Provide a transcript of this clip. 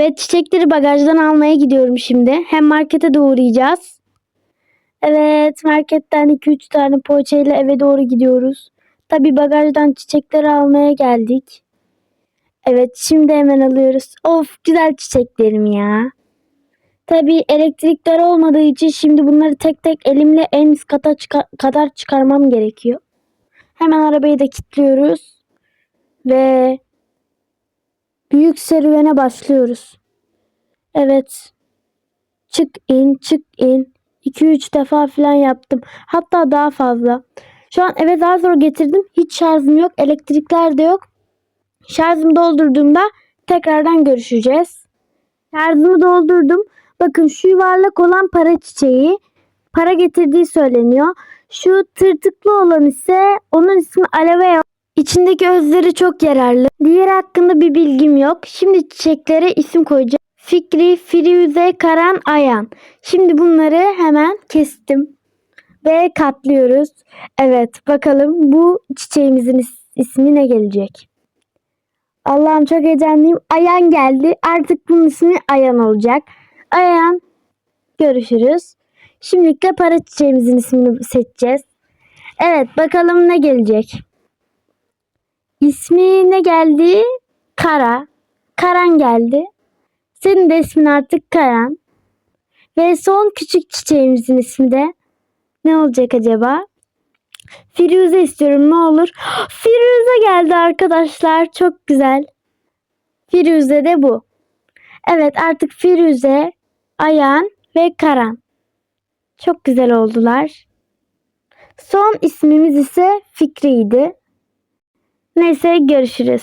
Evet çiçekleri bagajdan almaya gidiyorum şimdi. Hem markete de uğrayacağız. Evet marketten 2-3 tane poğaçayla eve doğru gidiyoruz. Tabi bagajdan çiçekleri almaya geldik. Evet şimdi hemen alıyoruz. Of güzel çiçeklerim ya. Tabi elektrikler olmadığı için şimdi bunları tek tek elimle en üst kata çıka- kadar çıkarmam gerekiyor. Hemen arabayı da kilitliyoruz. Ve büyük serüvene başlıyoruz. Evet. Çık in çık in. 2-3 defa falan yaptım. Hatta daha fazla. Şu an eve daha zor getirdim. Hiç şarjım yok. Elektrikler de yok. Şarjımı doldurduğumda tekrardan görüşeceğiz. Şarjımı doldurdum. Bakın şu yuvarlak olan para çiçeği para getirdiği söyleniyor. Şu tırtıklı olan ise onun ismi Aleveo. İçindeki özleri çok yararlı. Diğer hakkında bir bilgim yok. Şimdi çiçeklere isim koyacağım. Fikri, Firuze, Karan, Ayan. Şimdi bunları hemen kestim. Ve katlıyoruz. Evet bakalım bu çiçeğimizin is- ismi ne gelecek? Allah'ım çok heyecanlıyım. Ayan geldi. Artık bunun ismi Ayan olacak. Ayan görüşürüz. Şimdilikle para çiçeğimizin ismini seçeceğiz. Evet bakalım ne gelecek. İsmi ne geldi? Kara. Karan geldi. Senin de ismin artık Karan. Ve son küçük çiçeğimizin ismi de ne olacak acaba? Firuze istiyorum ne olur. Firuze geldi arkadaşlar. Çok güzel. Firuze de bu. Evet artık Firuze, Ayan ve Karan. Çok güzel oldular. Son ismimiz ise Fikri'ydi. Neyse görüşürüz.